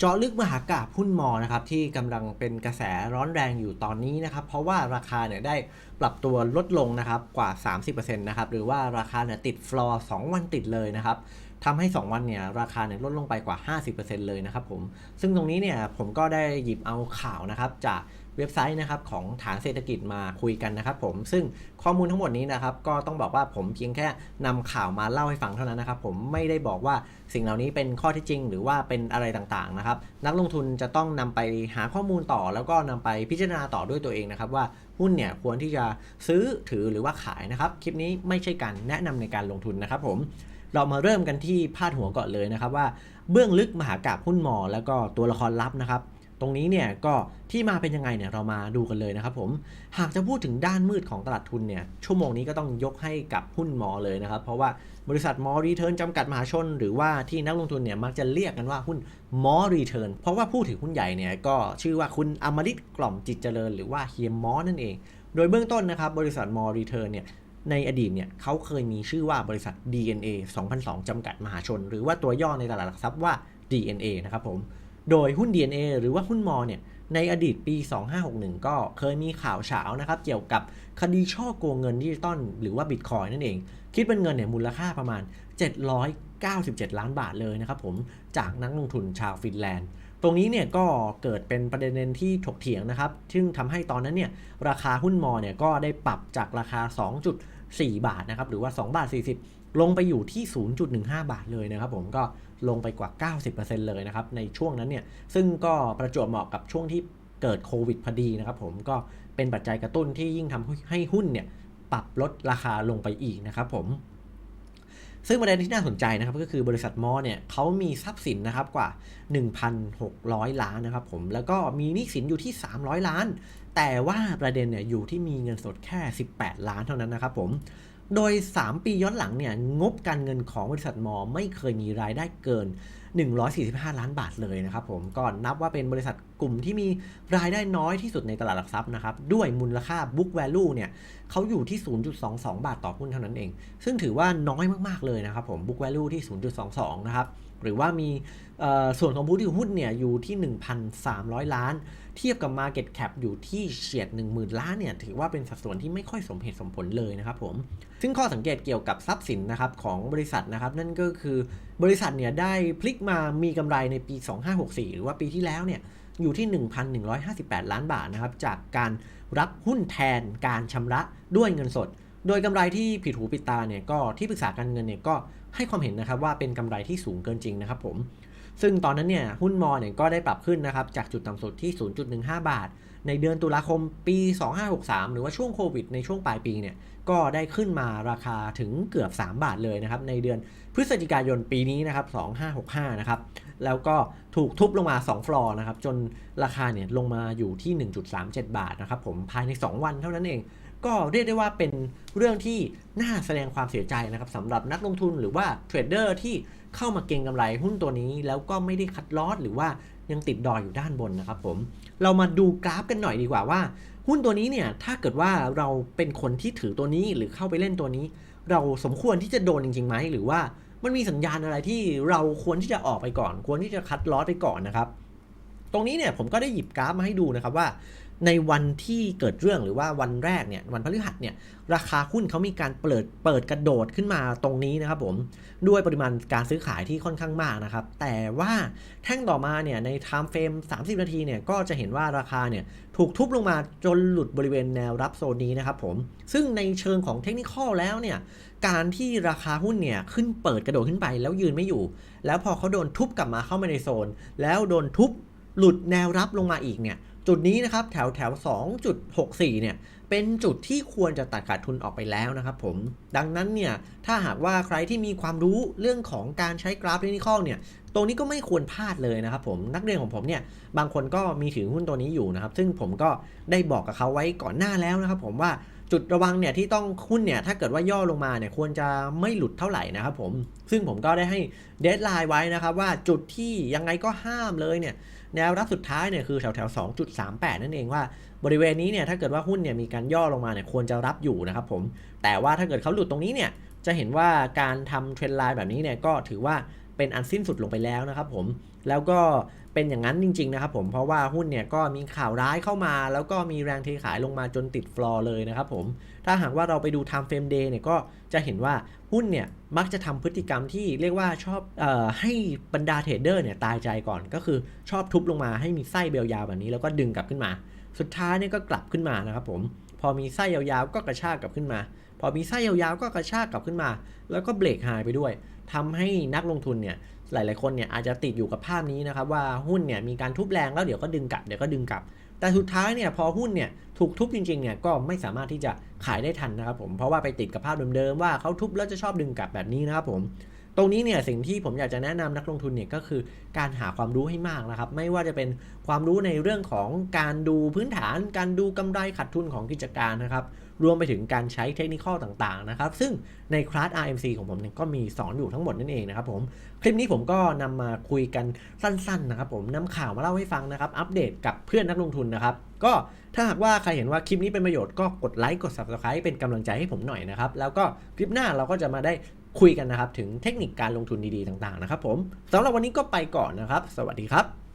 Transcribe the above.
เจาะลึกมหากาพหุ้นมอนะครับที่กำลังเป็นกระแสร้อนแรงอยู่ตอนนี้นะครับเพราะว่าราคาเนี่ยได้ปรับตัวลดลงนะครับกว่า 30%นะครับหรือว่าราคาเนี่ยติดฟลอร์2วันติดเลยนะครับ ทำให้ 2 วันเนี่ยราคาเนี่ยลดลงไปกว่า 50%เลยนะครับผมซึ่งตรงนี้เนี่ยผมก็ได้หยิบเอาข่าวนะครับจากเว็บไซต์นะครับของฐานเศรษฐกิจมาคุยกันนะครับผมซึ่งข้อมูลทั้งหมดนี้นะครับก็ต้องบอกว่าผมเพียงแค่นำข่าวมาเล่าให้ฟังเท่านั้นนะครับ ผมไม่ได้บอกว่าสิ่งเหล่านี้เป็นข้อท็จจริง หรือว่าเป็นอะไรต่างๆนะครับนักลงทุนจะต้องนำไปหาข้อมูลต่อ แล้วก็นำไปพิจารณาต่อด้วยตัวเองนะครับว่าหุ้นเนี่ยควรที่จะซื้อถือหรือว่าขายนะครับคลิปนี้ไม่ใช่การแนะนำในการลงทุนนะครับผม เรามาเริ่มกันที่พาดหัวก่อนเลยนะครับว่าเบื้องลึกมหากาพย์หุ้นมอแล้วก็ตัวละครลับนะครับ ตรงนี้เนี่ยก็ที่มาเป็นยังไงเนี่ยเรามาดูกันเลยนะครับผมหากจะพูดถึงด้านมืดของตลาดทุนเนี่ยชั่วโมงนี้ก็ต้องยกให้กับหุ้นมอเลยนะครับ เพราะว่าบริษัทมอรีเทิร์นจำกัดมหาชน หรือว่าที่นักลงทุนเนี่ยมักจะเรียกกันว่าหุ้นมอรีเทิร์นเพราะว่าผู้ถือหุ้นใหญ่เนี่ยก็ชื่อว่าคุณอมริตกล่อมจิตเจริญ หรือว่าเฮียมอนั่นเอง โดยเบื้องต้นนะครับบริษัทมอรีเทิร์นเนี่ย ในอดีตเนี่ยเขาเคยมีชื่อว่าบริษัท DNA 2002 จำกัดมหาชน หรือว่าตัวย่อในตลาดหลักทรัพย์ว่า DNA นะครับผม โดยหุ้น DNA หรือว่าหุ้นมอเนี่ยในอดีตปี 2561 ก็เคยมีข่าวเฉานะครับ เกี่ยวกับคดีช่อโกงเงินดิจิตอลหรือว่าบิตคอยนั่นเอง คิดเป็นเงินเนี่ยมูลค่าประมาณ 797 ล้านบาทเลยนะครับผม จากนักลงทุนชาวฟินแลนด์ ตรงนี้เนี่ยก็เกิดเป็นประเด็นที่ถกเถียงนะครับ ซึ่งทำให้ตอนนั้นเนี่ยราคาหุ้นมอเนี่ยก็ได้ปรับจากราคา 4 บาทนะครับหรือว่า 2 บาท 40 ลงไปอยู่ที่ 0.15 บาทเลยนะครับผมก็ลงไปกว่า 90%เลยนะครับในช่วงนั้นเนี่ยซึ่งก็ประจวบเหมาะกับช่วงที่เกิดโควิดพอดีนะครับผมก็เป็นปัจจัยกระตุ้นที่ยิ่งทำให้หุ้นเนี่ยปรับลดราคาลงไปอีกนะครับผม ซึ่งประเด็นที่น่าสนใจนะครับก็คือบริษัทมอเนี่ยเขามีทรัพย์สินนะครับกว่า 1,600 ล้านนะครับผมแล้วก็มีหนี้สินอยู่ที่ 300 ล้าน แต่ว่าประเด็นเนี่ยอยู่ที่มีเงินสดแค่ 18 ล้านเท่านั้นนะครับผมโดย 3 ปีย้อนหลังเนี่ยงบการเงินของบริษัทมอไม่เคยมีรายได้เกิน 145 ล้านบาทเลยนะครับผมก็นับว่าเป็นบริษัทกลุ่มที่มีรายได้น้อยที่สุดในตลาดหลักทรัพย์นะครับ ด้วยมูลค่า book value เนี่ยเขาอยู่ที่ 0.22 บาทต่อหุ้นเท่านั้นเอง ซึ่งถือว่าน้อยมากๆเลยนะครับผม book value ที่ 0.22 นะครับ หรือว่ามีส่วนของผู้ถือหุ้นเนี่ยอยู่ที่ 1,300 ล้าน เทียบกับ Market Cap อยู่ที่เฉียด 10,000 ล้านเนี่ยถือว่าเป็นสัดส่วนที่ไม่ค่อยสมเหตุสมผลเลยนะครับผมซึ่งข้อสังเกตเกี่ยวกับทรัพย์สินนะครับของบริษัทนะครับนั่นก็คือบริษัทเนี่ยได้พลิกมามีกำไรในปี 2564 หรือว่าปีที่แล้วเนี่ยอยู่ที่ 1,158 ล้านบาทนะครับจากการรับหุ้นแทนการชำระด้วยเงินสด โดยกำไรที่ผิดหูผิดตาเนี่ยก็ที่ปรึกษาการเงินเนี่ยก็ ให้ความเห็นนะครับว่าเป็นกำไรที่สูงเกินจริงนะครับผมซึ่งตอนนั้นเนี่ยหุ้นมอเนี่ยก็ได้ปรับขึ้นนะครับจากจุดต่ำสุดที่ 0.15 บาท ในเดือนตุลาคมปี 2563 หรือว่าช่วงโควิดในช่วงปลายปีเนี่ยก็ได้ขึ้นมาราคาถึงเกือบ 3 บาทเลยนะครับในเดือนพฤศจิกายนปีนี้นะครับ 2565 นะครับ แล้วก็ถูกทุบลงมา 2 ฟลอร์นะครับจนราคาเนี่ยลงมาอยู่ที่ 1.37 บาทนะครับผมภายใน 2 วันเท่านั้นเอง ก็เรียกได้ว่าเป็นเรื่องที่น่าแสดงความเสียใจนะครับสำหรับนักลงทุนหรือว่าเทรดเดอร์ที่เข้ามาเก็งกำไรหุ้นตัวนี้ แล้วก็ไม่ได้คัดลอสหรือว่ายังติดดอยอยู่ด้านบนนะครับผม เรามาดูกราฟกันหน่อยดีกว่าว่า หุ้นตัวนี้เนี่ยถ้าเกิดว่าเราเป็นคนที่ถือตัวนี้หรือเข้าไปเล่นตัวนี้ เราสมควรที่จะโดนจริงๆไหมหรือว่า มันมีสัญญาณอะไรที่เราควรที่จะออกไปก่อน ควรที่จะคัดลอสไปก่อนนะครับ ตรงนี้เนี่ยผมก็ได้หยิบกราฟมาให้ดูนะครับว่า ในวันที่เกิดเรื่องหรือว่าวันแรกเนี่ยวันพฤหัสเนี่ยราคาหุ้นเขามีการเปิดเปิดกระโดดขึ้นมาตรงนี้นะครับผมด้วยปริมาณการซื้อขายที่ค่อนข้างมากนะครับ แต่ว่าแท่งต่อมาเนี่ยใน time frame 30 นาทีเนี่ยก็จะเห็นว่าราคาเนี่ยถูกทุบลงมาจนหลุดบริเวณแนวรับโซนนี้นะครับผมซึ่งในเชิงของเทคนิคแล้วเนี่ยการที่ราคาหุ้นเนี่ยขึ้นเปิดกระโดดขึ้นไปแล้วยืนไม่อยู่ แล้วพอเขาโดนทุบกลับมาเข้ามาในโซน แล้วโดนทุบ หลุดแนวรับลงมาอีกเนี่ยจุดนี้นะครับแถวแถว 2.64 เนี่ย เป็นจุดที่ควรจะตัดขาดทุนออกไปแล้วนะครับผม ดังนั้นเนี่ย ถ้าหากว่าใครที่มีความรู้เรื่องของการใช้กราฟเทคนิคเนี่ย ตรงนี้ก็ไม่ควรพลาดเลยนะครับผม นักเรียนของผมเนี่ย บางคนก็มีถือหุ้นตัวนี้อยู่นะครับ ซึ่งผมก็ได้บอกกับเขาไว้ก่อนหน้าแล้วนะครับผมว่าจุดระวังเนี่ยที่ต้องหุ้นเนี่ยถ้าเกิดว่าย่อลงมาเนี่ยควรจะไม่หลุดเท่าไหร่นะครับผม ซึ่งผมก็ได้ให้เดทไลน์ไว้นะครับว่าจุดที่ยังไงก็ห้ามเลยเนี่ย แนวรับสุดท้ายเนี่ยคือแถวแถว2.38 นั่นเองว่า บริเวณนี้เนี่ยถ้าเกิดว่าหุ้นเนี่ยมีการย่อลงมาเนี่ยควรจะรับอยู่นะครับผมแต่ว่าถ้าเกิดเขาหลุดตรงนี้เนี่ยจะเห็นว่าการทำเทรนไลน์แบบนี้เนี่ยก็ถือว่า เป็นอันสิ้นสุดลงไปแล้วนะครับผมแล้วก็เป็นอย่างนั้นจริงๆนะครับผมเพราะว่าหุ้นเนี่ยก็มีข่าวร้ายเข้ามา แล้วก็มีแรงเทขายลงมาจนติดฟลอร์เลยนะครับผมถ้าหากว่าเราไปดู time frame day เนี่ยก็จะเห็นว่าหุ้นเนี่ยมักจะทำพฤติกรรมที่เรียกว่าชอบออให้บรรดาเทรดเดอร์เนี่ยตายใจก่อนก็คือชอบทุบลงมาให้มีไส้เบลยาวแบบนี้แล้วก็ดึงกลับขึ้นมา สุดท้ายเนี่ยก็กลับขึ้นมานะครับผมพอมีไส้ยาวๆก็กระชากกลับขึ้นมา พอมีไส้ยาวๆก็กระชากกลับขึ้นมา แล้วก็เบรกหายไปด้วย ทำให้นักลงทุนเนี่ยหลาย ๆ คนเนี่ยอาจจะติดอยู่กับภาพนี้นะครับว่าหุ้นเนี่ยมีการทุบแรงแล้วเดี๋ยวก็ดึงกลับเดี๋ยวก็ดึงกลับ แต่สุดท้ายเนี่ยพอหุ้นเนี่ยถูกทุบจริง ๆ เนี่ยก็ไม่สามารถที่จะขายได้ทันนะครับผมเพราะว่าไปติดกับภาพเดิม ๆ ว่าเขาทุบแล้วจะชอบดึงกลับแบบนี้นะครับผมตรงนี้เนี่ยสิ่งที่ผมอยากจะแนะนำนักลงทุนเนี่ยก็คือการหาความรู้ให้มากนะครับ ไม่ว่าจะเป็นความรู้ในเรื่องของการดูพื้นฐาน การดูกำไรขาดทุนของกิจการนะครับ รวมไปถึงการใช้เทคนิคต่างๆนะครับ ซึ่งในคลาส RMC ของผมเนี่ยก็มีสอนอยู่ทั้งหมดนั่นเองนะครับผมคลิปนี้ผมก็นำมาคุยกันสั้นๆนะครับผมนำข่าวมาเล่าให้ฟังนะครับ อัปเดตกับเพื่อนนักลงทุนนะครับ ก็ถ้าหากว่าใครเห็นว่าคลิปนี้เป็นประโยชน์ก็กดไลค์กด Subscribe เป็นกำลังใจให้ผมหน่อยนะครับ แล้วก็คลิปหน้าเราก็จะมาได้คุยกันนะครับ ถึงเทคนิคการลงทุนดีๆต่างๆนะครับผมสำหรับวันนี้ก็ไปก่อนนะครับ สวัสดีครับ